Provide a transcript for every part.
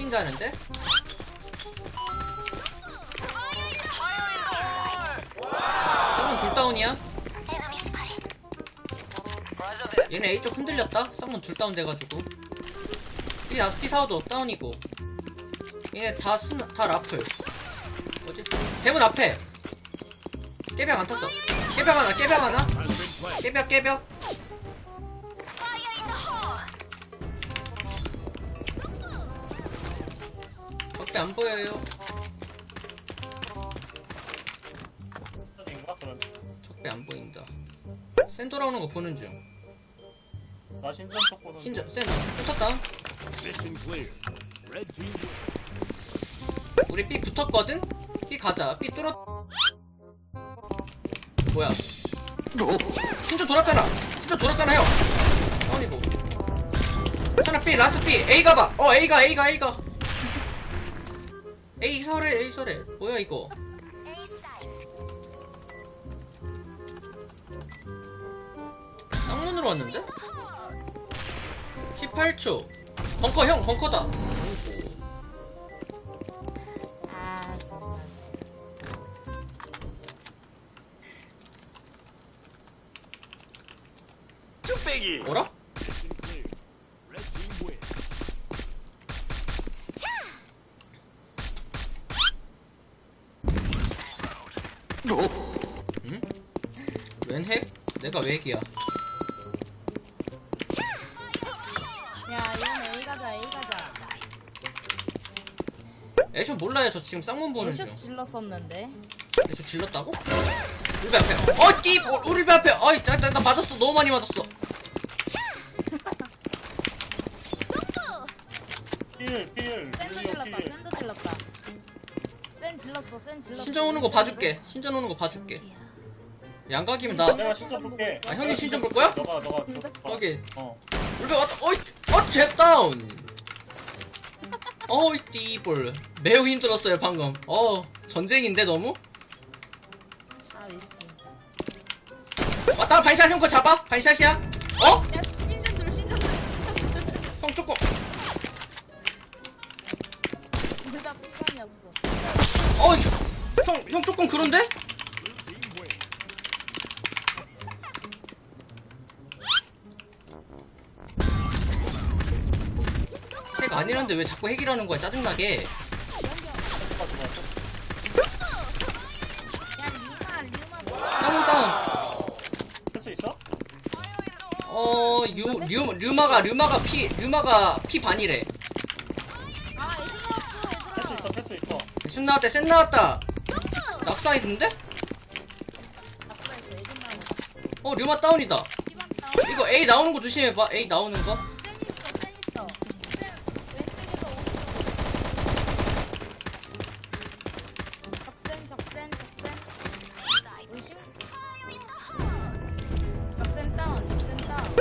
뛴다는데? 쌍문 둘 다운이야? 얘네 A 쪽 흔들렸다? 쌍문 둘 다운 돼가지고 B, 나, B 사우도 다운이고 얘네 다 스, 다 라플 뭐지? 대문 앞에 깨벽 안 탔어 깨벽 하나 깨벽 하나 깨벽 깨벽 적대 안 보여요. 인가 적대 안 보인다. 센 돌아오는 거 보는 중. 나 신전 쪽 보는 신저 센 붙었다. Mission clear. Red team win. 우리 B 붙었거든? B 가자. B 뚫어. 뭐야? 신저 돌았잖아. 신저 돌았잖아 형. 다운이고. 하나 B 라스트 B. A 가봐. 어 A 가 A 가 A 가 A 설해 A 설해 뭐야 이거 쌍문으로 왔는데? 18초 벙커 형 벙커다 아, 뚝배기. 뭐라? 응? 웬 핵? 내가 왜 핵이야? 야, 이건 A 가자, A 가자. 애쇼 몰라요 저 지금 쌍문 보는 중슛 질렀었는데. 애쇼 질렀다고? 울베 앞에 어! 띠! 어, 울베 앞에 어이 나, 나, 나 맞았어 너무 많이 맞았어 필, 필, 센도 필, 질렀다, 필. 센도 질렀다. 센 질렀어, 센 질렀어. 신전 오는 거 봐줄게 신전 오는 거 봐줄게 양각이면 나 내가 신전 볼게. 아, 형이 신전 볼 거야? 너가, 너가. 줘. 저기 어. 울베 왔다 어이 어! jet다운 어이 띠볼 매우 힘들었어요 방금 어 전쟁인데 너무? 아, 위치. 왔다 반샷 형 거 잡아 반샷이야 어? 야, 신전 들어, 신전 들어. 형 조금 둘다. 어, 형, 형 조금 그런데? 핵 아니란데 왜 자꾸 핵이라는 거야 짜증나게? 다운 다운 패스 있어? 어, 유, 류, 류마가 류마가 피 류마가 피 반이래 슛 나왔다 센 나왔다 낙사 있는데? 어 류마 다운이다. 이거 A 나오는 거 조심해봐 A 나오는 거.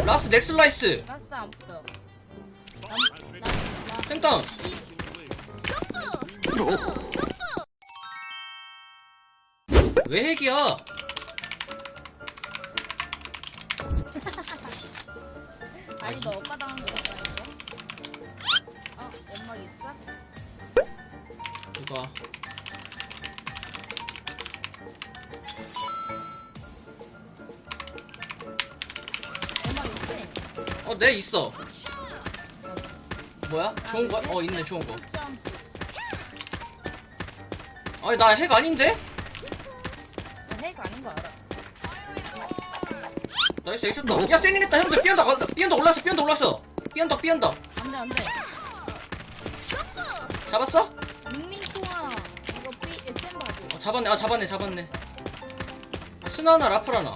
라스 넥슬라이스 라스 안 붙어. 센 다운 왜 핵이야 아니 너 오빠 당한 거 같다 이거. 어, 연막 있어? 누가 연막 있지? 어네 있어 뭐야? 좋은 거야? 어 있네 좋은 거 점. 아니 나 핵 아닌데? 핵 아닌 거 알아. 나이스 에이쇼다 야 세닝했다 형들 삐언덕 삐언덕 올랐어 삐언덕 올랐어 삐언덕 삐언덕 안돼 안돼. 잡았어? 밍밍뚱아. 이거 B SM 봐줘. 어, 잡았네 아 잡았네 잡았네 스나 하나 라플 하나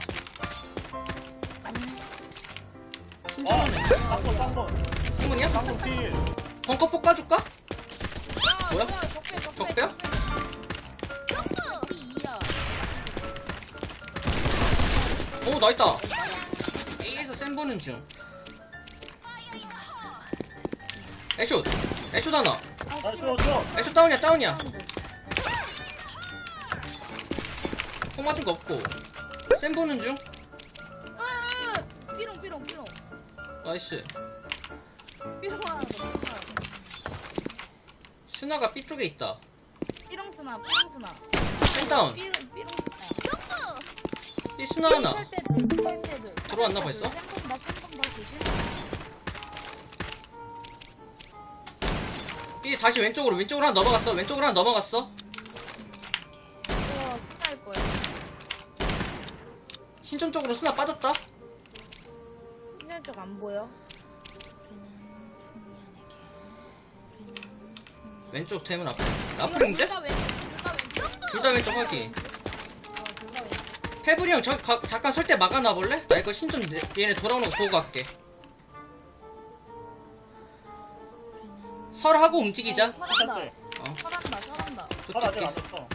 아, 신전하네 쌍문, 쌍문. 승문이야? 쌍문 필. 벙커 폭 까줄까? 야, 뭐야? 적배 적배. 적배야? P2야. 나 있다 A에서 센 보는 중 애쇼 애쇼 하나. 애쇼 다운이야 다운이야 폭 맞은 거 없고 센 보는 중 아, 삐롱 삐롱 삐롱. 나이스 삐롱 하나 더. 삐롱 하나 더. 스나가 B 쪽에 있다. 삐롱스나 삐롱스나 펜다운. 삐롱 삐롱스나 B 스나 하나. 설때들 들어왔나 벌써? B 다시 왼쪽으로 왼쪽으로 하나 넘어갔어. 왼쪽으로 하나 넘어갔어. 신전 쪽으로 스나 빠졌다. 신전 쪽 안 보여 왼쪽 왼쪽 둘다 왼쪽 둘다 왼쪽 확인. 페브리 형, 저, 가- 잠깐 설 때 막아놔 볼래? 나 이거 신전 내- 얘네 돌아오는 거 보고 갈게. 설하고 움직이자. 어, 설한다 설때. 어, 설한다 설한다 설 아직 붙을게. 안 됐어.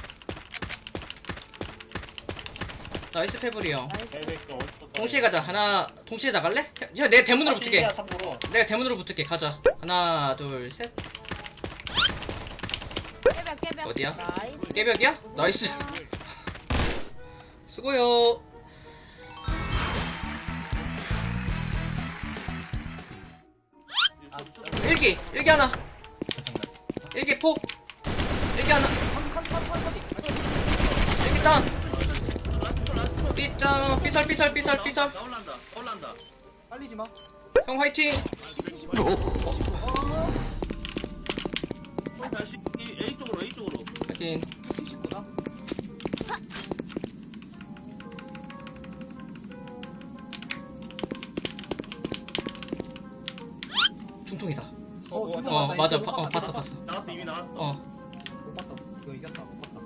나이스 페브리 형. 나이스 에이베이크 어디서 써? 동시에 가자. 하나, 동시에 나갈래? 야, 내가 대문으로 붙을게. 야 참고로. 내가 대문으로 붙을게. 가자. 하나, 둘, 셋. 깨벽 깨벽 어디야? 나이스 깨벽이야? 나이스. 수고요. 일기, 일기 하나. 일기 폭. 일기 하나. 일기 다운. 삐땅, 삐설, 삐설, 삐설, 삐설. 올란다 올란다 빨리지 마. 형 화이팅. 다시 이 A 쪽으로 A 쪽으로 화이팅. 79다. 중통이다. 어, 중통 어, 맞다. 맞아. 이거 못 어, 봤다, 봤어, 못 봤어. 나왔어 이미 나왔어 어. 못 봤다. 이거 이겼다. 못 봤다.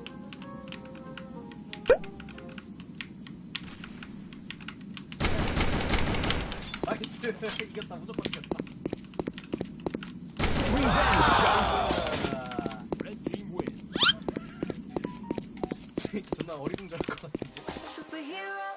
나이스. 이겼다. 무조건 이겼다. 아. 존나 어리둥절할 것 같은데. Superhero.